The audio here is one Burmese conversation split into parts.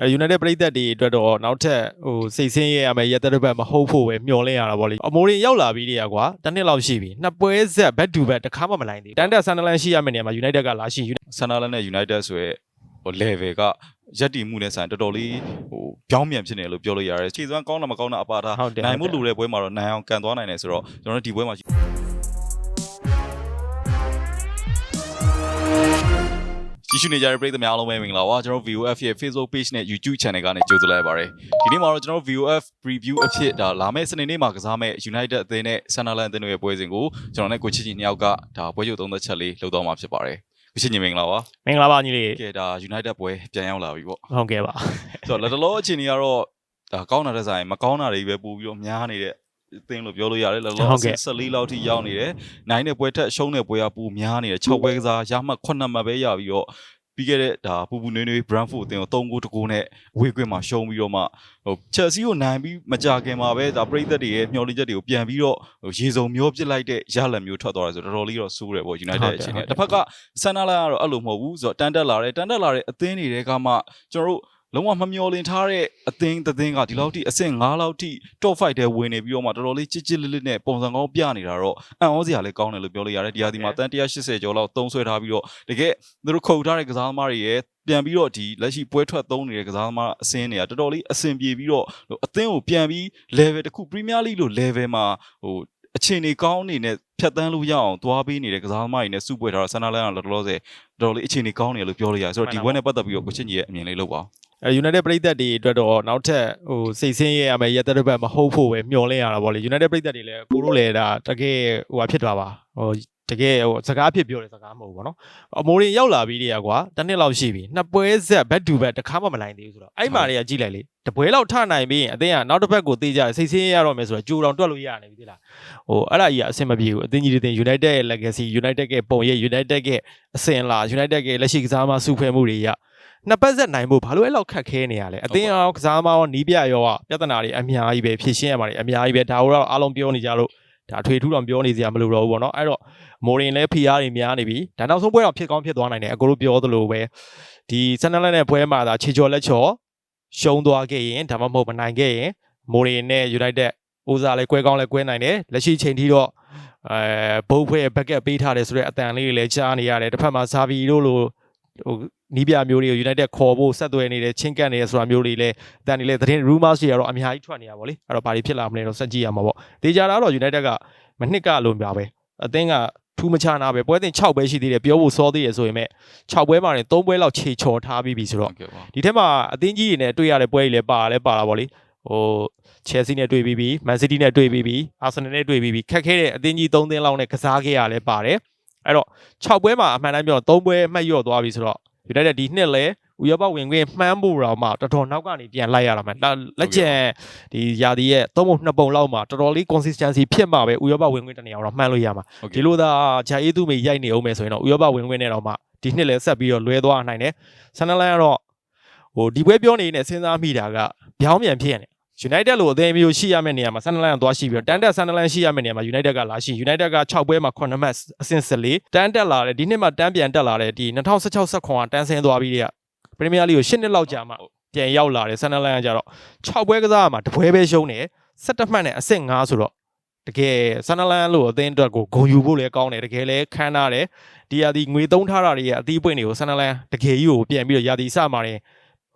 အဲ United ပြည်သက်တွေအတွက်တော့နောက်ထပ်ဟိုစိတ်ဆင်းရဲရမယ်ရက်သက်တစ်ပတ်မဟုတ်ဖို့ပဲမျှော်လင့်ရတာပေါ့လေအမိုးရင်ရောက်လာပြီးတည်းကွာတစ်နှစ်လောက်ရှိပြီနှစ်ပွဲဆက် back to back တစ်ခါမှမနိုင်သေးဘူးတန်တက်ဆန်ဒလန်ရှိရမယ့်နေရာမှာ United ကလာရှိဆန်နာလန်နဲ့ United ဆိုရဲဟို level ကရက်တီမှုနဲ့ဆိုင်တော်တော်လေးဟိုပြောင်းပြန်ဖြစ်နေလို့ပြောလို့ရတယ်ခြေစွမ်းကောင်းတာမကောင်းတာအပါထားဟုတ်တယ်နိုင်မှုလူတဲ့ပွဲမှာတော့နိုင်အောင်ကန်သွားနိုင်တယ်ဆိုတော့ကျွန်တော်တို့ဒီပွဲမှာ ကြည့်ရှုနေကြတဲ့ပရိသတ်များအားလုံးပဲမင်္ဂလာပါကျွန်တော်တို့ VOF ရဲ့ Facebook page နဲ့ YouTube channel ကနေကြိုဆိုလိုက်ပါရစေဒီနေ့မှာတော့ကျွန်တော်တို့ VOF preview အဖြစ်ဒါလာမယ့်စနေနေ့မှာကစားမယ့် United အသင်းနဲ့ Sunderland အသင်းတို့ရဲ့ပွဲစဉ်ကိုကျွန်တော်နဲ့ကိုချစ်ချီနှစ်ယောက်ကဒါပွဲချုပ်သုံးသက်ချက်လေးလုပ်တော့မှာဖြစ်ပါတယ်ကိုချစ်ချီမင်္ဂလာပါမင်္ဂလာပါညီလေးကဲဒါ United ပွဲပြန်ရောက်လာပြီပေါ့ဟုတ်ကဲ့ပါဆိုတော့လက်တလောအခြေအနေကတော့ဒါကောင်းတာတဲ့ဆိုင်မကောင်းတာတွေပဲပို့ပြီးတော့များနေတဲ့အ သင်းလို့ပြောလို့ရတယ်လက်တလောဟုတ်ကဲ့14လောက်ထိရောက်နေတယ်နိုင်တဲ့ပွဲထက်ရှုံးတဲ့ပွဲကပိုများနေတယ်6ပွဲကစားရမှတ်9မှတ်ပဲရပြီးတော့ပြီးခဲ့တဲ့ဒါပူပူနွေးနွေး Brentford အသင်းကို3ဂိုးတကိုးနဲ့ဝေးကွင်းမှာရှုံးပြီးတော့မှဟို Chelsea ကိုနိုင်ပြီးမကြခင်မှာပဲဒါပရိသတ်တွေရဲ့မျှော်လင့်ချက်တွေကိုပြန်ပြီးတော့ဟိုရေစုံမျိုးပစ်လိုက်တဲ့ရလဒ်မျိုးထွက်သွားတယ်ဆိုတော့တော်တော်လေးတော့စိုးတယ်ပေါ့ United အခြေအနေတစ်ဖက်ကဆန်နာလာကတော့အဲ့လိုမဟုတ်ဘူးဆိုတော့တန်တက်လာတယ်တန်တက်လာတဲ့အသင်းတွေကမှကျွန်တော်တို့ လုံးဝမမျောလင်ထားတဲ့အသင်းတစ်သင်းကဒီလောက်ထိအဆင့်9လောက်ထိ top 5ထဲဝင်နေပြီးတော့မှတော်တော်လေးချစ်ချစ်လစ်လစ်နဲ့ပုံစံကောင်းပြနေတာတော့အံ့ဩစရာလည်းကောင်းတယ်လို့ပြောလို့ရတယ်ဒီဟာဒီမှာတန်180ကျော်လောက်သုံးဆွဲထားပြီးတော့တကယ်သူတို့ခုတ်ထားတဲ့ကစားသမားတွေရဲ့ပြန်ပြီးတော့ဒီလက်ရှိပွဲထွက်သုံးနေတဲ့ကစားသမားအဆင်းတွေကတော်တော်လေးအဆင်ပြေပြီးတော့ဟိုအသင်းကိုပြန်ပြီး level တစ်ခု Premier League လို့ level မှာဟိုအခြေအနေကောင်းအနေနဲ့ဖြတ်တန်းလို့ရအောင်သွားပေးနေတဲ့ကစားသမားတွေနဲ့စုပွဲထားတော့ဆန်နာလန်ကတော်တော်ဆယ်တော်တော်လေးအခြေအနေကောင်းနေတယ်လို့ပြောလို့ရတယ်ဆိုတော့ဒီပွဲနဲ့ပတ်သက်ပြီးတော့ကိုချစ်ကြီးရဲ့အမြင်လေးလုပ်ပါဦး အဲ United ပြည်သက်တွေအတွက်တော့နောက်ထပ်ဟိုစိတ်ဆင်းရဲရမယ်ရက်သက်တစ်ပတ်မဟုတ်ဖို့ပဲမျှော်လင့်ရတာပေါ့လေ United ပြည်သက်တွေလည်းကိုတို့လည်းဒါတကယ်ဟိုဟာဖြစ်သွားပါဟိုတကယ်ဟိုစကားဖြစ်ပြောတဲ့စကားမဟုတ်ဘူးပေါ့နော်အမိုးရင်ရောက်လာပြီးတည်းကွာတစ်နှစ်လောက်ရှိပြီနှစ်ပွဲဆက် back to back တစ်ခါမှမနိုင်သေးဘူးဆိုတော့အဲ့မှာတွေကကြည့်လိုက်လေတပွဲလောက်ထနိုင်ပြီးရင်အသင်းကနောက်တစ်ပတ်ကိုတေးကြစိတ်ဆင်းရဲရတော့မယ်ဆိုတော့ကြိုတောင်တွက်လို့ရနေပြီသိလားဟိုအဲ့ဒါကြီးကအဆင်မပြေဘူးအသင်းကြီးတွေတင် United ရဲ့ legacy United ရဲ့ပုံရိပ် United ရဲ့အဆင်လာ United ရဲ့လက်ရှိကစားမစုဖွဲ့မှုတွေရ နှစ်ပတ်ဆက်နိုင်ဖို့ဘာလို့အဲ့လောက်ခက်ခဲနေရလဲအတင်းအောင်ကစားမရောနီးပြရောကပြဿနာတွေအများကြီးပဲဖြည့်ရှင်းရမှာတွေအများကြီးပဲဒါတော့အားလုံးပြောနေကြလို့ဒါအထွေထူးတော့ပြောနေစရာမလိုတော့ဘူးပေါ့နော်အဲ့တော့မိုရင်လည်းဖီအားတွေများနေပြီဒါနောက်ဆုံးပွဲတော့ဖြစ်ကောင်းဖြစ်သွားနိုင်တယ်အကိုတို့ပြောသလိုပဲဒီဆန်နလန်နဲ့ပွဲမှာဒါခြေချော်လက်ချော်ရှုံးသွားခဲ့ရင်ဒါမှမဟုတ်မနိုင်ခဲ့ရင်မိုရင်နဲ့ United ဦးစားလည်းကွဲကောင်းလည်းကွဲနိုင်တယ်လက်ရှိချိန်ထိတော့အဲဘုတ်ဖွဲ့ဘက်ကပ်ပေးထားတယ်ဆိုတော့အတန်လေးတွေလည်းကြားနေရတယ်တစ်ဖက်မှာဇာဗီတို့လို ဟိုနီးပြမျိုးတွေကို United ခေါ်ဖို့ဆက်သွယ်နေတယ်ချင်းကပ်နေတယ်ဆိုတာမျိုးတွေလည်းအတန်တွေလည်းသတင်း rumors တွေကတော့အများကြီးထွက်နေရပါဗောလေအဲ့တော့ဘာတွေဖြစ်လာမလဲတော့စက်ကြည့်ရမှာပေါ့တေချာတာတော့ United ကမနှစ်ကလိုမျိုးပဲအသင်းကထူးမခြားနာပဲပွဲတင်6ပဲရှိသေးတယ်ပြောဖို့စောသေးတယ်ဆိုရင်မဲ့6ပွဲမှာနေ3ပွဲလောက်ခြေချော်ထားပြီးပြီဆိုတော့ဟုတ်ကဲ့ပါဒီထက်မှာအသင်းကြီးတွေနဲ့တွေ့ရတဲ့ပွဲတွေလည်းပါလည်းပါတာဗောလေဟို Chelsea နဲ့တွေ့ပြီးပြီ Man City နဲ့တွေ့ပြီးပြီ Arsenal နဲ့တွေ့ပြီးပြီခက်ခဲတဲ့အသင်းကြီး3သင်းလောက်နဲ့ကစားခဲ့ရလဲပါတယ် အဲ့တော့6ပွဲမှာအမှန်တမ်းပြောတော့3ပွဲအမှတ်လျော့သွားပြီဆိုတော့ United ဒီနှစ်လဲဥရောပဝင်ခွင့်မှန်းဖို့တော့မှတော်တော်နောက်ကနေပြန်လိုက်ရတာမှလက်လက်ကျန်ဒီယာဒီရဲ့သုံးပုံနှစ်ပုံလောက်မှာတော်တော်လေး consistency ဖြစ်မှာပဲဥရောပဝင်ခွင့်တစ်နေရာတော့မှန်းလို့ရမှာဟုတ်ဒီကဲ့လိုသာဂျာအေးသူမေရိုက်နေအောင်မယ်ဆိုရင်တော့ဥရောပဝင်ခွင့်နဲ့တော့မှဒီနှစ်လဲဆက်ပြီးတော့လွဲသွားနိုင်တယ်ဆန်နလန်ကတော့ဟိုဒီပွဲပြောနေနေစဉ်းစားမိတာကပြောင်းပြန်ဖြစ်နေ United လို့အသင်းမျိုးရှိရမယ့်နေရာမှာဆန်နလန်ကသွားရှိပြီးတော့တန်တက်ဆန်နလန်ရှိရမယ့်နေရာမှာ United ကလာရှိ United က6ပွဲမှာ9မှတ်အဆင့်14တန်တက်လာတယ်ဒီနှစ်မှာတန်းပြန်တက်လာတယ်ဒီ2016 19ကတန်းဆင်းသွားပြီးတဲ့ပရီးမီးယားလိကို10နှစ်လောက်ကြာမှပြန်ရောက်လာတယ်ဆန်နလန်ကကြတော့6ပွဲကစားရမှာတပွဲပဲရှုံးတယ်17မှတ်နဲ့အဆင့်5ဆိုတော့တကယ်ဆန်နလန်လို့အသင်းအတွက်ကိုဂုံယူဖို့လည်းကောင်းတယ်တကယ်လည်းခမ်းနားတယ်ဒီရာဒီငွေသုံးထားတာတွေရဲ့အသီးပွင့်တွေကိုဆန်နလန်တကယ်ကြီးကိုပြန်ပြီးတော့ရာဒီစမှာတယ်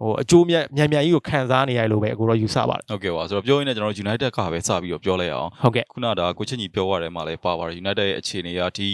ဟိုအကျိုးမြတ်မြန်မြန်ကြီးကိုခံစားနေရလို့ပဲအကိုတော့ယူဆပါတယ်ဟုတ်ကဲ့ပါဆိုတော့ပြောရင်းနဲ့ကျွန်တော်တို့ United ကပဲစပြီးတော့ပြောလိုက်အောင်ဟုတ်ကဲ့ခုနကကိုချစ်ညီပြောရတယ်မှာလည်းပါပါတယ် United ရဲ့အခြေအနေကဒီ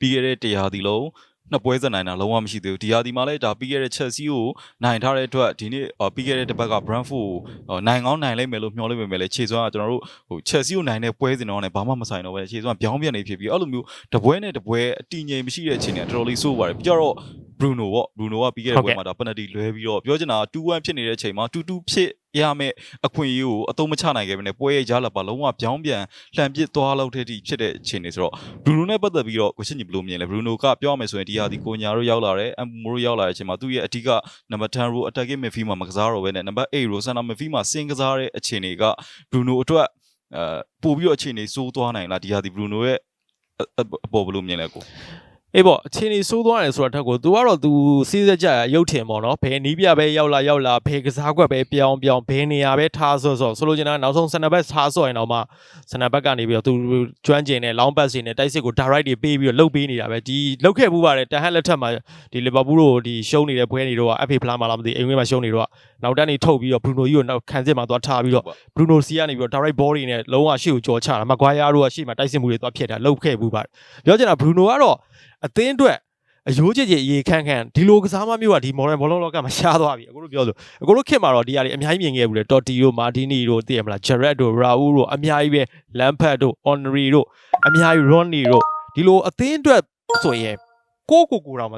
ပြီးခဲ့တဲ့တရားဒီလုံးနှစ်ပွဲဆက်နိုင်တာလုံးဝမရှိသေးဘူးဒီဟာဒီမှာလည်းဒါပြီးခဲ့တဲ့ Chelsea ကိုနိုင်ထားတဲ့အတွက်ဒီနေ့အော်ပြီးခဲ့တဲ့တစ်ပတ်က Brentford ကိုနိုင်ကောင်းနိုင်လိမ့်မယ်လို့မျှော်လင့်ပေမဲ့လည်းခြေစွမ်းကကျွန်တော်တို့ဟို Chelsea ကိုနိုင်တဲ့ပွဲစဉ်တော့လည်းဘာမှမဆိုင်တော့ပဲခြေစွမ်းပြောင်းပြန်နေဖြစ်ပြီးအဲ့လိုမျိုးတပွဲနဲ့တပွဲအတည်ငြိမ်မရှိတဲ့အခြေအနေကတော်တော်လေးစိုးပါတယ်ပြီးတော့ Bruno ပေါ့ Bruno ကပြီးခဲ့တဲ့ပွဲမှာဒါ penalty လွဲပြီးတော့ပြောချင်တာ2-1ဖြစ်နေတဲ့အချိန်မှာ2-2ဖြစ်ရမယ့်အခွင့်အရေးကိုအသုံးမချနိုင်ခဲ့ဘဲနဲ့ပွဲရဲ့ကြားလာပါလုံးဝပြောင်းပြန်လှန်ပစ်သွားလောက်တဲ့အထိဖြစ်တဲ့အခြေအနေဆိုတော့ Bruno နဲ့ပတ်သက်ပြီးတော့ကိုရှင်းညီဘယ်လိုမြင်လဲ Bruno ကပြောရမယ်ဆိုရင်ဒီဟာဒီကိုညာတို့ရောက်လာတယ်အမ်မိုတို့ရောက်လာတဲ့အချိန်မှာသူ့ရဲ့အဓိကနံပါတ်10 row attacking midfield မှာမကစားတော့ဘဲနဲ့နံပါတ်8 row center midfield မှာစင်ကစားတဲ့အခြေအနေက Bruno အတွက်အဲပို့ပြီးတော့အခြေအနေစိုးသွားနိုင်လားဒီဟာဒီ Bruno ရဲ့အအအပေါ်ဘယ်လိုမြင်လဲကို အေးပေါ့အချင်းကြီးစိုးသွားတယ်ဆိုတော့ထက်ကို तू ကတော့ तू စီးစက်ကြရုပ်ထင်ပေါ့နော်ဘယ်နီးပြပဲရောက်လာရောက်လာဘယ်ကစားကွက်ပဲပြောင်းပြောင်းဘယ်နေရာပဲထားဆော့ဆော့ဆိုလိုချင်တာနောက်ဆုံးစနဘက်ထားဆော့ရင်တော့မှစနဘက်ကနေပြီးတော့ तू ကျွမ်းကျင်တဲ့ long pass တွေနဲ့တိုက်စစ်ကို direct တွေပေးပြီးတော့လှုပ်ပေးနေတာပဲဒီလှုပ်ခဲ့မှုပါတယ်တန်ဟက်လက်ထက်မှာဒီ Liverpool တို့ဒီရှုံးနေတဲ့ပွဲတွေတော့ FA ဖလားမှာလားမသိအိမ်ဝင်းမှာရှုံးနေတော့နောက်တန်းနေထုတ်ပြီးတော့ Bruno ကြီးကိုနောက်ခံစစ်မှာသွားထားပြီးတော့ Bruno C ကနေပြီးတော့ direct ball တွေနဲ့လုံးဝရှေ့ကိုကြော်ချတာမကွာယာတို့ကရှေ့မှာတိုက်စစ်မှုတွေသွားဖြစ်တာလှုပ်ခဲ့မှုပါတယ်ပြောချင်တာ Bruno ကတော့ အသင်းအတွက်အယိုးကြည်ကြည်အေးခန့်ခန့်ဒီလိုကစားမမျိုးကဒီ modern ဘောလုံးလောကမှာရှားသွားပြီအခုတို့ပြောဆိုအခုတို့ခင်မှာတော့ဒီဟာတွေအများကြီးမြင်ခဲ့ဘူးလေတော်တီတို့မာတီနီတို့သိရမလားဂျရက်တို့ရာဦးတို့အများကြီးပဲလမ်ဖတ်တို့အော်နရီတို့အများကြီးရွန်နီတို့ဒီလိုအသင်းအတွက်ဆိုရင်ကိုကိုကိုတော့မ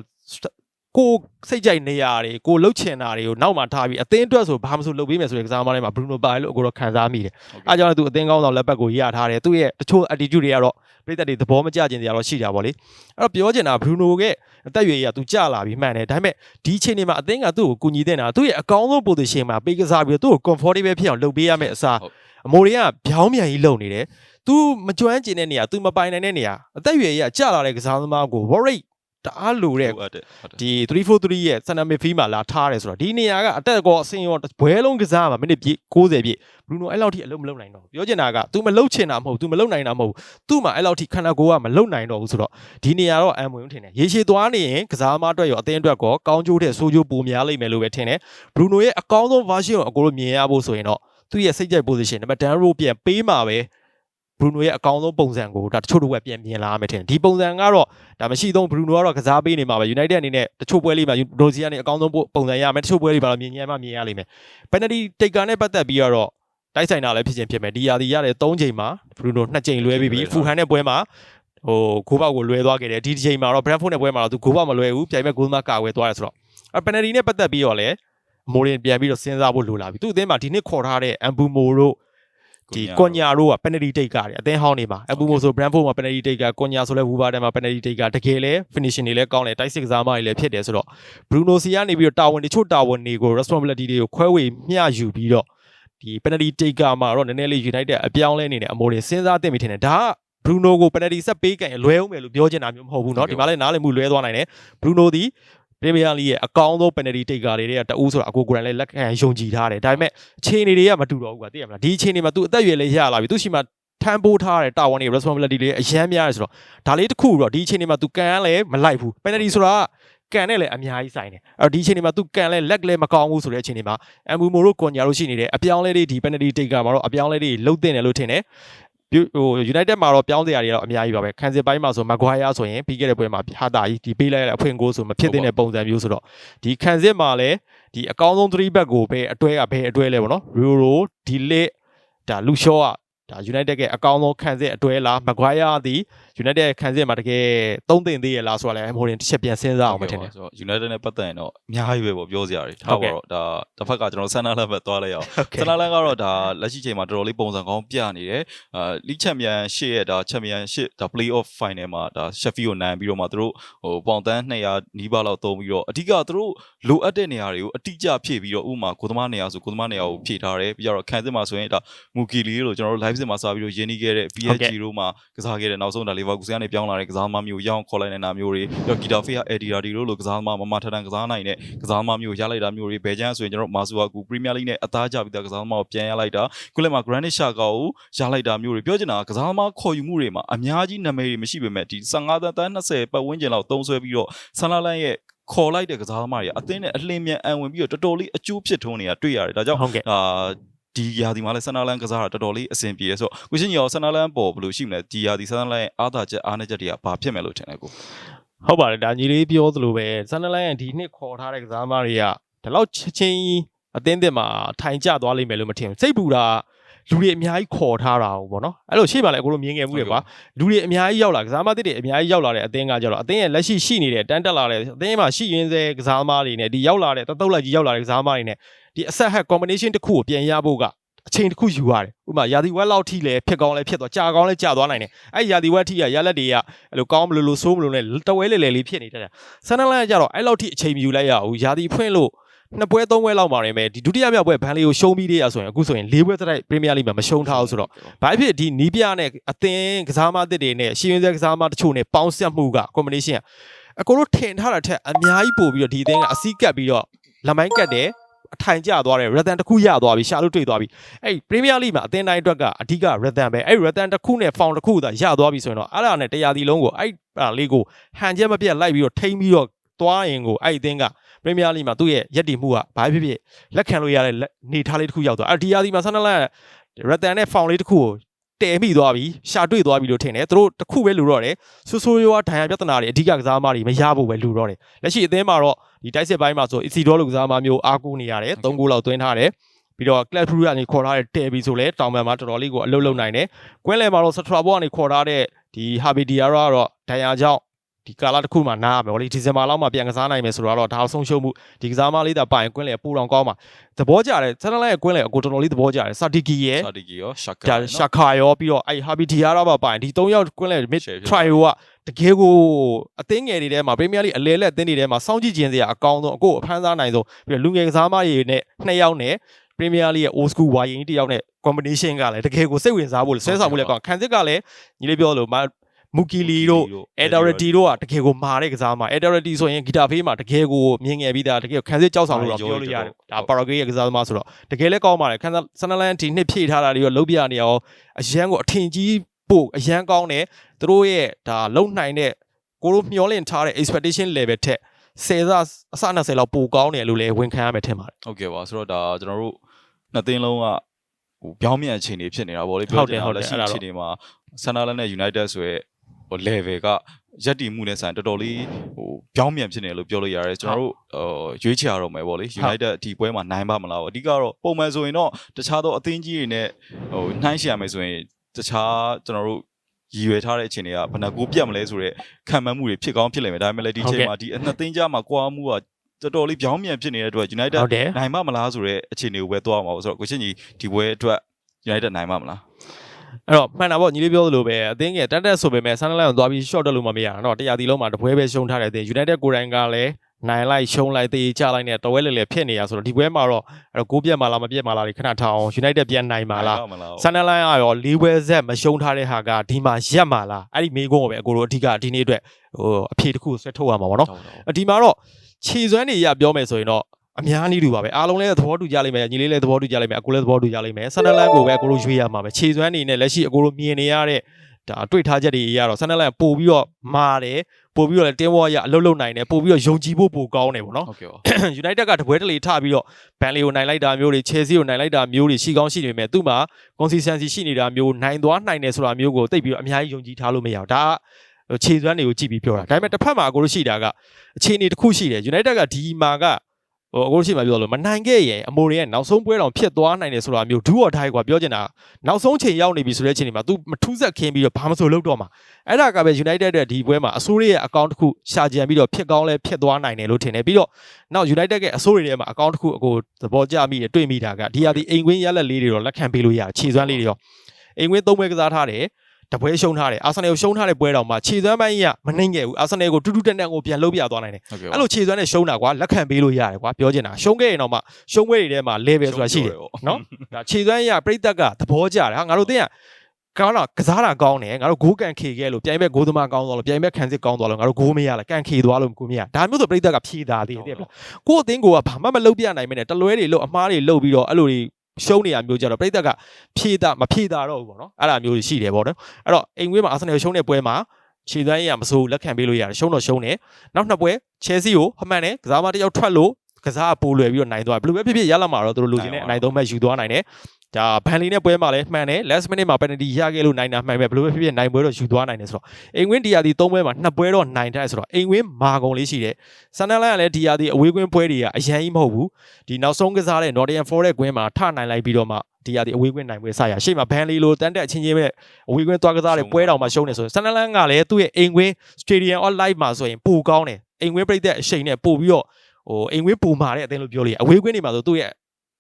ကိုစိတ်ကြိုက်နေရတွေကိုလှုပ်ချင်တာတွေကိုနောက်မှထားပြီးအသင်းအတွက်ဆိုဘာမှမဆိုလှုပ်ပေးမယ်ဆိုတဲ့ကစားမလေးမှာဘရူနိုပါလို့အခုတော့ခံစားမိတယ်အဲကြောင့်လည်းသူအသင်းကောင်းဆောင်လက်ပတ်ကိုရထားတယ်သူ့ရဲ့တချို့ attitude တွေကတော့ပြည်သက်တွေသဘောမကျခြင်းတွေကတော့ရှိတာပေါ့လေအဲ့တော့ပြောချင်တာဘရူနိုရဲ့အသက်အရွယ်ကြီးကသူကြလာပြီးမှန်တယ်ဒါပေမဲ့ဒီအချိန်တွေမှာအသင်းကသူ့ကိုကူညီတဲ့တာသူ့ရဲ့အကောင်းဆုံး position မှာပေးကစားပြီးတော့သူ့ကို comfortable ဖြစ်အောင်လုပ်ပေးရမယ့်အစားဟုတ်အမိုတွေကဗျောင်းမြန်ကြီးလုံနေတယ် तू မကျွမ်းကျင်တဲ့နေရာ तू မပိုင်နိုင်တဲ့နေရာအသက်အရွယ်ကြီးကကြလာတဲ့ကစားသမားကို worry တအားလိုတဲ့ ဟုတ်တယ်ဟုတ်တယ် ဒီ343ရဲ့ center midfield မှာလာထားတယ်ဆိုတော့ဒီနေရာကအတက်ကောအစင်ရောဘွဲလုံးကစားမှာမိနစ်ပြည့်60ပြည့်ဘရူနိုအဲ့လောက်ထိအလုံးမလုံးနိုင်တော့ဘူးပြောချင်တာက तू မလုံးချင်တာမဟုတ် तू မလုံးနိုင်တာမဟုတ် तू မှာအဲ့လောက်ထိခန္ဓာကိုယ်ကမလုံးနိုင်တော့ဘူးဆိုတော့ဒီနေရာတော့အမ်ဝင်ထင်တယ်ရေရှည်သွားနေရင်ကစားသမားအတွက်ရောအသင်းအတွက်ကောကောင်းကျိုးတဲ့ဆိုးကျိုးပိုများလိမ့်မယ်လို့ပဲထင်တယ်ဘရူနိုရဲ့အကောင်းဆုံး version ကိုအကိုတို့မြင်ရဖို့ဆိုရင်တော့သူ့ရဲ့စိတ်ကြိုက် position နံပါတ်10 row ပြန်ပေးမှာပဲ ဘရူနိုရဲ့အကောင်းဆုံးပုံစံကိုဒါတချို့တော့ပြန်မြင်လာမယ်ထင်တယ်ဒီပုံစံကတော့ဒါမရှိတော့ဘရူနိုကတော့ကစားပေးနေမှာပဲ United အနေနဲ့တချို့ပွဲလေးမှာဒိုစီကနေအကောင်းဆုံးပုံစံရမယ်တချို့ပွဲလေးမှာတော့မြင်ရမှမြင်ရလိမ့်မယ် penalty taker နဲ့ပတ်သက်ပြီးတော့တိုက်ဆိုင်တာလည်းဖြစ်ချင်းဖြစ်မယ်ဒီရာဒီရတယ်3ချိန်မှာဘရူနို2ချိန်လွဲပြီးပြီဖူဟန်တဲ့ပွဲမှာဟိုဂိုးပေါက်ကိုလွဲသွားခဲ့တယ်ဒီတစ်ချိန်မှာတော့ Brentford နဲ့ပွဲမှာတော့သူဂိုးပေါက်မလွဲဘူးပြိုင်မဲ့ဂိုးမကာဝဲသွားတယ်ဆိုတော့အဲ penalty နဲ့ပတ်သက်ပြီးတော့လည်းမိုရင်ပြန်ပြီးတော့စဉ်းစားဖို့လိုလာပြီသူ့အသင်းမှာဒီနှစ်ခေါ်ထားတဲ့အမ်ဘူမိုတို့ ဒီကွန်ညာတို့က penalty taker တွေအသင်းဟောင်းနေမှာအမ်ဘူမိုဆို Brentford မှာ penalty taker ကွန်ညာဆိုလဲ Wolverhampton မှာ penalty taker တကယ်လဲ finishing တွေလည်းကောင်းတယ်တိုက်စစ်ကစားမတွေလည်းဖြစ်တယ်ဆိုတော့ Bruno C ကနေပြီးတော့တာဝန်တချို့တာဝန်တွေကို responsibility တွေကိုခွဲဝေမျှယူပြီးတော့ဒီ penalty taker မှာတော့နည်းနည်းလေး United အပြောင်းလဲနေတဲ့အမိုးတွေစဉ်းစားသင့်ပြီထင်တယ်ဒါက Bruno ကို penalty ဆက်ပေးကြရင်လွဲအောင်မယ်လို့ပြောချင်တာမျိုးမဟုတ်ဘူးเนาะဒီမှာလည်းနားလည်မှုလွဲသွားနိုင်တယ် Bruno ဒီ Premier League ရဲ့အကောင်းဆုံး penalty taker တွေတွေကတအူးဆိုတာအကိုကိုယ်တိုင်လည်းလက်ခံယုံကြည်ထားတယ်ဒါပေမဲ့အခြေအနေတွေကမတူတော့ဘူးကွာသိရမလားဒီအခြေအနေမှာ तू အသက်အရွယ်လည်းရလာပြီ तू ရှိမှထမ်းပိုးထားတဲ့တာဝန်တွေ responsibility တွေအများများတယ်ဆိုတော့ဒါလေးတစ်ခုတော့ဒီအချိန်ဒီမှာ तू ကန်ရလဲမလိုက်ဘူး penalty ဆိုတာကကန်နဲ့လည်းအများကြီးဆိုင်တယ်အဲ့တော့ဒီအချိန်ဒီမှာ तू ကန်လဲလက်လည်းမကောင်းဘူးဆိုတဲ့အချိန်ဒီမှာအမ်ဘူမိုတို့ကွန်ညာတို့ရှိနေတယ်အပြောင်းလဲလေးဒီ penalty taker မှာတော့အပြောင်းလဲလေးလှုပ်တင်တယ်လို့ထင်တယ် ဟို United မှာတော့ပြောင်းစရာတွေတော့အများကြီးပါပဲခံစစ်ပိုင်းမှာဆိုမကွာယာဆိုရင်ပြီးခဲ့တဲ့ပွဲမှာဟာတာကြီးဒီပေးလိုက်ရတဲ့အဖွင့်ကိုဆိုမဖြစ်တဲ့ပုံစံမျိုးဆိုတော့ဒီခံစစ်မှာလည်းဒီအကောင်းဆုံး3 back ကိုပဲအတွဲကဘယ်အတွဲလဲပေါ့နော် Euro ဒီလက်ဒါလူရှော့က ဒါ United ရဲ့အကောင်းဆုံးခံစစ်အတွဲလားမကွာယာသည် United ရဲ့ခံစစ်မှာတကယ်သုံးသင့်သေးရဲ့လားဆိုတာလည်းမိုရင်တစ်ချက်ပြန်စဉ်းစားအောင်မထင်နဲ့ဆိုတော့ United နဲ့ပတ်သက်ရင်တော့အများကြီးပဲပေါ့ပြောစရာတွေထားပါတော့ဒါတစ်ဖက်ကကျွန်တော်ဆန်နာလက်ဘက်သွားလိုက်အောင် Okay ဆန်နာလန်ကတော့ဒါလက်ရှိချိန်မှာတော်တော်လေးပုံစံကောင်းပြနေတယ်အာလီချန်ပီယံရှေ့ရဲ့ဒါချန်ပီယံရှေ့ဒါ play off final မှာဒါ Sheffield ကိုနိုင်ပြီးတော့မှသူတို့ဟိုပေါင်တန်း200နီးပါးလောက်သုံးပြီးတော့အဓိကသူတို့လိုအပ်တဲ့နေရာတွေကိုအတိအကျဖြည့်ပြီးတော့ဥပမာကိုသမားနေရာဆိုကိုသမားနေရာကိုဖြည့်ထားတယ်ပြီးတော့ခံစစ်မှာဆိုရင်ဒါမူကီလီလို့ကျွန်တော်တို့ live စစ်မှာစပြီးတော့ရင်းနှီးခဲ့တဲ့ PSG တို့မှာကစားခဲ့တဲ့နောက်ဆုံးဒါ Leverkusen ကနေပြောင်းလာတဲ့ကစားသမားမျိုးရောင်းခေါ်လိုက်နေတာမျိုးတွေပြီးတော့ Gita Fea Eddie Radi တို့လိုကစားသမားမမထထန်ကစားနိုင်တဲ့ကစားသမားမျိုးရလိုက်တာမျိုးတွေဘယ်ချမ်းဆိုရင်ကျွန်တော်တို့မာဆူဝါကူ Premier League နဲ့အသားကျပြီးသားကစားသမားကိုပြန်ရလိုက်တာခုလက်မှာ Granit Xhaka ကိုရလိုက်တာမျိုးတွေပြောချင်တာကကစားသမားခေါ်ယူမှုတွေမှာအများကြီးနာမည်တွေမရှိပေမဲ့ဒီ15တန်း20ပတ်ဝန်းကျင်လောက်သုံးဆွဲပြီးတော့ဆန်လာလန်ရဲ့ခေါ်လိုက်တဲ့ကစားသမားတွေကအသင်းနဲ့အလင်းမြန်အံဝင်ပြီးတော့တော်တော်လေးအကျိုးဖြစ်ထွန်းနေတာတွေ့ရတယ်ဒါကြောင့်ဟုတ်ကဲ့အာ ဒီယာဒီမှာလဲဆန်နာလန်ကစားတာတော်တော်လေးအဆင်ပြေတယ်ဆိုတော့ကိုရှင်းကြီးရောဆန်နာလန်ပေါ်ဘယ်လိုရှိမလဲဒီယာဒီဆန်နာလန်ရဲ့အားသာချက်အားနည်းချက်တွေကဘာဖြစ်မယ်လို့ထင်လဲကိုဟုတ်ပါတယ်ဒါညီလေးပြောသလိုပဲဆန်နလန်ရဲ့ဒီနှစ်ခေါ်ထားတဲ့ကစားသမားတွေကဒီလောက်ချက်ချင်းအသင်းသစ်မှာထိုင်ကျသွားလိမ့်မယ်လို့မထင်ဘူးစိတ်ပူတာလူတွေအများကြီးခေါ်ထားတာဟုတ်ပေါ့နော်အဲ့လိုရှေ့မှာလည်းအကိုတို့မြင်ခဲ့မှုတွေပါလူတွေအများကြီးရောက်လာကစားသမားသစ်တွေအများကြီးရောက်လာတဲ့အသင်းကကြတော့အသင်းရဲ့လက်ရှိရှိနေတဲ့တန်းတက်လာတဲ့အသင်းမှာရှိရင်းစေကစားသမားတွေနဲ့ဒီရောက်လာတဲ့တတုတ်လိုက်ကြီးရောက်လာတဲ့ကစားသမားတွေနဲ့ ဒီအဆက်ဟက် combination တစ်ခုကိုပြန်ရဖို့ကအချိန်တစ်ခုယူရတယ်ဥပမာယာဒီဝက်လောက်ထိလည်းဖြစ်ကောင်းလည်းဖြစ်သွားကြာကောင်းလည်းကြာသွားနိုင်တယ်အဲ့ယာဒီဝက်ထိကရလက်တွေကအဲ့လိုကောင်းမလို့လို့ဆိုးမလို့နဲ့တဝဲလေလေလေးဖြစ်နေတတ်တယ်ဆန်နလန်ကကြတော့အဲ့လောက်ထိအချိန်မယူလိုက်ရဘူးယာဒီဖွင့်လို့နှစ်ပွဲသုံးပွဲလောက်မှာနေမယ်ဒီဒုတိယမြောက်ပွဲဘန်လီကိုရှုံးပြီးသေးရဆိုရင်အခုဆိုရင်၄ပွဲတိုက်ပရီးမီးယားလိမှာမရှုံးထားဘူးဆိုတော့ဘာဖြစ်ဒီနီးပြနဲ့အသင်းကစားမသစ်တွေနဲ့ရှီရင်စဲကစားမတချို့နဲ့ပေါင်းဆက်မှုက combination ကအကိုတို့ထင်ထားတာထက်အများကြီးပို့ပြီးတော့ဒီအသင်းကအစီးကပ်ပြီးတော့လက်မိုင်းကတ်တယ် အထိုင်ကျသွားတယ် rhythm တစ်ခုရသွားပြီရှာလို့တွေ့သွားပြီအဲ့ပရီးမီးယားလိမှာအသင်းတိုင်းအတွက်ကအဓိက rhythm ပဲအဲ့ rhythm တစ်ခုနဲ့ found တစ်ခုသာရသွားပြီဆိုရင်တော့အဲ့ဒါနဲ့တရားဒီလုံးကိုအဲ့ဒါလေးကိုဟန်ချက်မပြတ်လိုက်ပြီးတော့ထိမ့်ပြီးတော့သွားရင်ကိုအဲ့ဒီအသင်းကပရီးမီးယားလိမှာသူ့ရဲ့ယက်တီမှုကဘာဖြစ်ဖြစ်လက်ခံလို့ရတဲ့နေထားလေးတစ်ခုရောက်သွားအဲ့ဒီယာဒီမှာဆန်နလန် rhythm နဲ့ found လေးတစ်ခုကိုတဲမိသွားပြီရှာတွေ့သွားပြီလို့ထင်တယ်သူတို့တစ်ခုပဲလူတော့တယ်ဆူဆူရွာဒဏ်ရာပြဿနာတွေအဓိကကစားမတွေမရဖို့ပဲလူတော့တယ်လက်ရှိအသင်းမှာတော့ ဒီတိုက်စစ်ပိုင်းမှာဆိုအီစီဒေါလိုကစားမမျိုးအားကိုးနေရတယ်၃ဂိုးလောက်သွင်းထားတယ်ပြီးတော့ club crew ကနေခေါ်ထားတဲ့တဲဘီဆိုလဲတောင်ပန်မှာတော်တော်လေးကိုအလုပ်လုပ်နိုင်တယ်ကွင်းလယ်မှာတော့ Satra ဘောကနေခေါ်ထားတဲ့ဒီ Habi Diarra ကတော့ဒဏ်ရာကြောင့် ဒီကာလာတစ်ခုမှနားရမယ်ဗောလေဒီဇင်ဘာလောက်မှပြန်ကစားနိုင်မယ်ဆိုတော့ဒါအဆုံးရှုံးမှုဒီကစားမလေးတာပိုင်ကွင်းလယ်ပူတောင်ကောင်းမှာသဘောကျတယ်ဆန်နလန်ရဲ့ကွင်းလယ်အကိုတော်တော်လေးသဘောကျတယ်စာတီကီရဲ့စာတီကီရောရှာကာဒါရှာခါရောပြီးတော့အဲ့ဟာဘီဒီယာရာပါပိုင်ဒီ၃ယောက်ကွင်းလဲ mid Share ဖြစ် try ကတကယ်ကိုအသင်းငယ်တွေထဲမှာပရီးမီးယားလိအလဲလက်အသင်းတွေထဲမှာစောင့်ကြည့်ခြင်းစရာအကောင်းဆုံးအကိုအဖမ်းစားနိုင်ဆုံးပြီးတော့လူငယ်ကစားမတွေနဲ့နှစ်ယောက်နဲ့ပရီးမီးယားလိရဲ့ old school ဝါရင်တစ်ယောက်နဲ့ combination ကလည်းတကယ်ကိုစိတ်ဝင်စားဖို့ဆွဲဆောင်မှုလည်းကောင်းခံစစ်ကလည်းညီလေးပြောလို့ မူကီလီတို့အက်ဒါရတီတို့ကတကယ်ကိုမာတဲ့ကစားမှာအက်ဒါရတီဆိုရင်ဂီတာဖေးမှာတကယ်ကိုမြင်ငယ်ပြီးသားတကယ်ခံစစ်ကြောက်ဆောင်လို့တော့ပြောလို့ရတယ်ဒါပါရာဂေးရဲ့ကစားသမားဆိုတော့တကယ်လည်းကောင်းပါတယ်ခန်းဆန်နလန်ဒီနှစ်ဖြည့်ထားတာတွေရောလုံးပြနေရောအရန်ကိုအထင်ကြီးပို့အရန်ကောင်းတယ်သူတို့ရဲ့ဒါလုံနိုင်တဲ့ကိုတို့မျောလင့်ထားတဲ့ expectation level ထက်ဆယ်စားအစ20လောက်ပိုကောင်းတယ်လို့လည်းဝန်ခံရမယ်ထင်ပါတယ်ဟုတ်ကဲ့ပါဆိုတော့ဒါကျွန်တော်တို့နှစ်သင်းလုံးကဟိုပြောင်းမြန်အခြေအနေဖြစ်နေတာဗောလေဟုတ်တယ်ချင်ဟုတ်တယ်လက်ရှိအဲ့ဒါတော့အခြေအနေမှာဆန်နာလန်နဲ့ United ဆိုရဲဟို level ကရက်တီမှုနဲ့ဆိုင်တော်တော်လေးဟိုပြောင်းမြန်ဖြစ်နေတယ်လို့ပြောလို့ရတယ်ကျွန်တော်တို့ဟိုရွေးချယ်ရတော့မယ်ဗောလေ United ဒီပွဲမှာနိုင်ပါမလားဗောအဓိကတော့ပုံမှန်ဆိုရင်တော့တခြားသောအသင်းကြီးတွေနဲ့ဟိုနှိုင်းယှဉ်ရမယ်ဆိုရင်တခြားကျွန်တော်တို့ရည်ရွယ်ထားတဲ့အခြေအနေကဘယ်နှကိုပြတ်မလဲဆိုတော့ခံမှန်းမှုတွေဖြစ်ကောင်းဖြစ်လိမ့်မယ်ဒါပေမဲ့လည်းဒီချိန်မှာဒီအနှစ်သင်းကြားမှာကွာမှုကတော်တော်လေးပြောင်းမြန်ဖြစ်နေတဲ့အတွက် United ဟုတ်တယ်နိုင်မမလားဆိုတော့အခြေအနေကိုပဲသွားမှာပေါ့ဆိုတော့ကိုချင်းကြီးဒီပွဲအတွက် United နိုင်မမလား အဲ့တော့မှန်တာပေါ့ညီလေးပြောသလိုပဲအသင်းငယ်တက်တက်ဆိုပေမဲ့ဆန်နလိုင်းကိုသွားပြီး short တက်လို့မမရတော့တရားတီလုံးမှာတပွဲပဲရှုံးထားတဲ့အသင်း United ကိုရိုင်းကလည်းနိုင်လိုက်ရှုံးလိုက်တေးချလိုက်နဲ့တဝဲလေလေဖြစ်နေရဆိုတော့ဒီပွဲမှာတော့အဲ့တော့ကိုပြက်မာလာမပြက်မာလာတွေခဏထားအောင် United ပြန်နိုင်မာလာဆန်နလိုင်းကရော၄ပွဲဆက်မရှုံးထားတဲ့ဟာကဒီမှာရက်မာလာအဲ့ဒီမေးခွန်းကိုပဲအကိုတို့အဓိကဒီနေ့အတွက်ဟိုအဖြေတစ်ခုဆွဲထုတ်ရမှာပေါ့နော်ဒီမှာတော့ခြေစွမ်းတွေရပြောမယ်ဆိုရင်တော့ အများကြီးတူပါပဲအားလုံးလည်းသဘောတူကြလိမ့်မယ်ညီလေးလည်းသဘောတူကြလိမ့်မယ်အကိုလည်းသဘောတူကြလိမ့်မယ်ဆန်နလန်ကိုပဲအကိုတို့ရွေးရမှာပဲခြေစွမ်းတွေနဲ့လက်ရှိအကိုတို့မြင်နေရတဲ့ဒါတွေ့ထားချက်တွေအရတော့ဆန်နလန်ပို့ပြီးတော့မာတယ်ပို့ပြီးတော့လည်းတင်းဝါရအလုပ်လုပ်နိုင်တယ်ပို့ပြီးတော့ယုံကြည်ဖို့ပိုကောင်းတယ်ပေါ့နော်ဟုတ်ကဲ့ပါ United ကတပွဲတလေထပြီးတော့ဘန်လီကိုနိုင်လိုက်တာမျိုးတွေ Chelsea ကိုနိုင်လိုက်တာမျိုးတွေရှိကောင်းရှိနေပေမဲ့သူ့မှာ consistency ရှိနေတာမျိုးနိုင်သွားနိုင်တယ်ဆိုတာမျိုးကိုသိပ်ပြီးတော့အများကြီးယုံကြည်ထားလို့မရဘူးဒါကခြေစွမ်းတွေကိုကြည့်ပြီးပြောတာဒါပေမဲ့တစ်ဖက်မှာအကိုတို့ရှိတာကအခြေအနေတစ်ခုရှိတယ် United ကဒီမှာက ဟိုအကိုတို့ရှိမှပြောလို့မနိုင်ခဲ့ရင်အမိုရီရဲ့နောက်ဆုံးပွဲတော်ဖြစ်သွားနိုင်တယ်ဆိုတာမျိုးဒူးော်ထိုင်ကွာပြောချင်တာနောက်ဆုံးချိန်ရောက်နေပြီဆိုတဲ့အချိန်ဒီမှာ तू မထူးဆက်ခင်းပြီးတော့ဘာမှမဆိုလုပ်တော့မှာအဲ့ဒါကပဲ United ရဲ့ဒီပွဲမှာအဆိုးရဲ့အကောင့်တစ်ခုရှာကြံပြီးတော့ဖြစ်ကောင်းလဲဖြစ်သွားနိုင်တယ်လို့ထင်တယ်ပြီးတော့နောက် United ရဲ့အဆိုးတွေထဲမှာအကောင့်တစ်ခုအကိုသဘောကျမိတယ်တွေ့မိတာကဒီဟာဒီအိမ်ကွင်းရက်လက်လေးတွေတော့လက်ခံပေးလို့ရတယ်ခြေစွမ်းလေးတွေရောအိမ်ကွင်းသုံးပွဲကစားထားတယ် တပွဲရှုံးထားတယ်အာဆင်နယ်ကိုရှုံးထားတဲ့ပွဲတော်မှာခြေစွမ်းပိုင်းကြီးကမနှိမ့်ခဲ့ဘူးအာဆင်နယ်ကိုတူတူတက်တက်ကိုပြန်လှုပ်ပြသွားနိုင်တယ်ဟုတ်ကဲ့အဲ့လိုခြေစွမ်းနဲ့ရှုံးတာကွာလက်ခံပေးလို့ရတယ်ကွာပြောချင်တာရှုံးခဲ့ရင်တော့မှရှုံးပွဲတွေထဲမှာ level ဆိုတာရှိတယ်နော်ဒါခြေစွမ်းရပြိသက်ကသဘောကျတယ်ဟာငါတို့တင်းကကောင်းတော့ကစားတာကောင်းတယ်ငါတို့ဂိုးကန်ခေခဲ့လို့ပြိုင်ဘက်ဂိုးသမားကောင်းသွားလို့ပြိုင်ဘက်ခံစစ်ကောင်းသွားလို့ငါတို့ဂိုးမရလားကန်ခေသွားလို့ကိုမရဒါမျိုးဆိုပြိသက်ကဖြေတာသေးတယ်ပြကိုယ့်အသင်းကိုကဘာမှမလုပ်ပြနိုင်မနဲ့တလွဲတွေလို့အမားတွေလုပ်ပြီးတော့အဲ့လိုတွေ ရှုံးနေရမျိုးကြတော့ပြိသက်ကဖြေတာမဖြေတာတော့ဘူးပေါ့နော်အဲ့ဒါမျိုးတွေရှိတယ်ပေါ့နော်အဲ့တော့အိမ်ဝေးမှာအာဆင်နယ်ရှုံးတဲ့ပွဲမှာခြေသွမ်းရမစိုးလက်ခံပေးလို့ရတယ်ရှုံးတော့ရှုံးတယ်နောက်နှစ်ပွဲချယ်ဆီကိုဟမှန်တယ်ကစားမတစ်ယောက်ထွက်လို့ကစားကပိုလွယ်ပြီးတော့နိုင်သွားဘယ်လိုပဲဖြစ်ဖြစ်ရလာမှာတော့သူတို့လူချင်းနဲ့အနိုင်သုံးမဲ့ယူသွားနိုင်တယ် ဒါဘန်လီနဲ့ပွဲမှာလည်းမှန်တယ် last minute မှာ penalty ရခဲ့လို့နိုင်တာမှန်ပဲဘယ်လိုပဲဖြစ်ဖြစ်နိုင်ပွဲတော့ယူသွားနိုင်တယ်ဆိုတော့အိမ်ဝင်းဒီယာဒီ၃ပွဲမှာနှစ်ပွဲတော့နိုင်တယ်ဆိုတော့အိမ်ဝင်းမာကုန်လေးရှိတယ်ဆန်နလန်ကလည်းဒီယာဒီအဝေးကွင်းပွဲတွေကအရန်ကြီးမဟုတ်ဘူးဒီနောက်ဆုံးကစားတဲ့ Nottingham Forest ကွင်းမှာထနိုင်လိုက်ပြီးတော့မှဒီရဒီအဝေးကွင်းနိုင်ပွဲစရရှေ့မှာဘန်လီလိုတန်းတက်အချင်းချင်းပဲအဝေးကွင်းသွားကစားတဲ့ပွဲတော်မှာရှုံးနေဆိုရင်ဆန်နလန်ကလည်းသူ့ရဲ့အိမ်ကွင်း Stadium of Light မှာဆိုရင်ပိုကောင်းတယ်အိမ်ကွင်းပြိသက်အရှိန်နဲ့ပို့ပြီးတော့ဟိုအိမ်ကွင်းပိုမာတဲ့အသင်းလို့ပြောလို့ရအဝေးကွင်းတွေမှာဆိုသူ့ရဲ့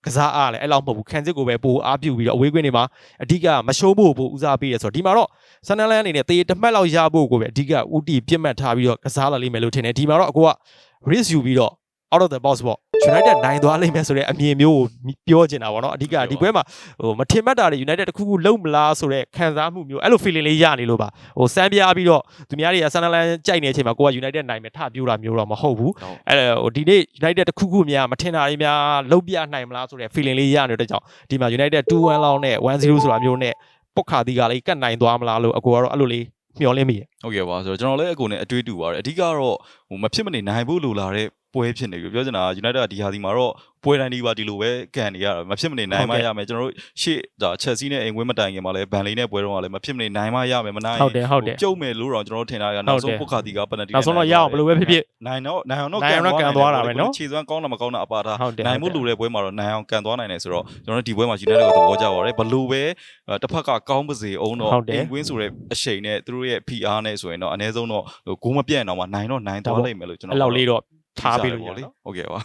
ကစားအားလည်းအဲ့လောက်မဟုတ်ဘူးခံစစ်ကိုပဲပိုအားပြုပြီးတော့အဝေးကွင်းတွေမှာအဓိကမရှုံးဖို့ပိုဦးစားပေးရဆိုတော့ဒီမှာတော့ဆန်နလန်အနေနဲ့တေးတစ်မှတ်လောက်ရဖို့ကိုပဲအဓိကဥတီပြစ်မှတ်ထားပြီးတော့ကစားလာလိမ့်မယ်လို့ထင်တယ်ဒီမှာတော့အကိုက risk ယူပြီးတော့ out of the box ပေါ့ United နိုင်သွားလိမ့်မယ်ဆိုတဲ့အမြင်မျိုးကိုပြောချင်တာပေါ့နော်အဓိကဒီပွဲမှာဟိုမထင်မှတ်တာတွေ United တခုခုလုံးမလားဆိုတဲ့ခံစားမှုမျိုးအဲ့လို feeling လေးရနေလို့ပါဟိုစမ်းပြားပြီးတော့သူများတွေကဆန်နလန်ကြိုက်နေတဲ့အချိန်မှာကိုက United နိုင်မယ်ထပြိုးတာမျိုးတော့မဟုတ်ဘူးဟုတ်အဲ့ဟိုဒီနေ့ United တခုခုများမထင်တာတွေများလုံးပြနိုင်မလားဆိုတဲ့ feeling လေးရနေတဲ့ကြောင့်ဒီမှာ United 2-1လောက်နဲ့1-0ဆိုတာမျိုးနဲ့ပုတ်ခါတီကလေးကတ်နိုင်သွားမလားလို့အကိုကတော့အဲ့လိုလေးမျှော်လင့်မိရဟုတ်ကဲ့ပါဆိုတော့ကျွန်တော်လည်းအကိုနဲ့အတွေးတူပါတယ်အဓိကတော့ဟိုမဖြစ်မနေနိုင်ဖို့လိုလာတဲ့ ပွဲဖြစ်နေပြီပြောချင်တာ United ကဒီဟာဒီမှာတော့ပွဲတိုင်းဒီပါဒီလိုပဲကန်နေရတာမဖြစ်မနေနိုင်မှရမယ်ကျွန်တော်တို့ရှေ့ဒါ Chelsea နဲ့အိမ်ဝင်းမတိုင်ခင်မှာလည်းဘန်လီနဲ့ပွဲတော့ကလည်းမဖြစ်မနေနိုင်မှရမယ်မနိုင်ဟုတ်တယ်ဟုတ်တယ်ကျုံမယ်လို့တော့ကျွန်တော်တို့ထင်တာကနောက်ဟုတ်တယ်ဆုံးပုတ်ခါတီကပနတီနောက်ဆုံးတော့ရအောင်ဘယ်လိုပဲဖြစ်ဖြစ်နိုင်တော့နိုင်အောင်တော့နိုင်အောင်တော့ကန်သွားတာပဲနော်ခြေစွမ်းကောင်းတာမကောင်းတာအပါထားဟုတ်တယ်နိုင်မှုလိုတဲ့ပွဲမှာတော့နိုင်အောင်ကန်သွားနိုင်တယ်ဆိုတော့ကျွန်တော်တို့ဒီပွဲမှာ United ကိုသဘောကျပါတယ်ဘလို့ပဲအဲတစ်ဖက်ကကောင်းပါစေအောင်တော့ဟုတ်တယ်အိမ်ဝင်းဆိုတဲ့အချိန်နဲ့သူတို့ရဲ့ PR နဲ့ဆိုရင်တော့အနည်းဆုံးတော့ဟိုဂိုးမပြတ်အောင်မှနိုင်တော့နိုင်သွားလိမ့်မယ်လို့ကျွန်တော်အဲ့လောက်လေးတော့ ထားပေးလို့ရလေနော်ဟုတ်ကဲ့ပါ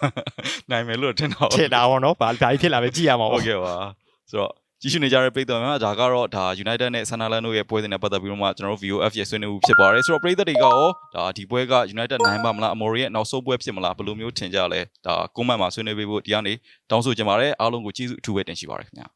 နိုင်မယ်လို့ထင်တာပါထင်တာပေါ့နော်ဘာဘာဖြစ်လာပဲကြည့်ရမှာဟုပေါ့တ်ကဲ့ပါဆိုတော့ကြီးရှိနေကြတဲ့ပြည်တော်များဒါကတော့ဒါ United နဲ့ Sunderland တို့ရဲ့ပွဲစဉ်နဲ့ပတ်သက်ပြီးတော့မှကျွန်တော်တို့ VOF ရဲ့ဆွေးနွေးမှုဖြစ်ပါတယ်ဆိုတော့ပြည်သက်တွေကရောဒါဒီပွဲက United နိုင်ပါမလား Amori ရဲ့နောက်ဆုံးပွဲဖြစ်မလားဘယ်လိုမျိုးထင်ကြလဲဒါ comment မှာဆွေးနွေးပေးဖို့ဒီကနေတောင်းဆိုချင်ပါတယ်အားလုံးကိုကျေးဇူးအထူးပဲတင်ရှိပါတယ်ခင်ဗျာ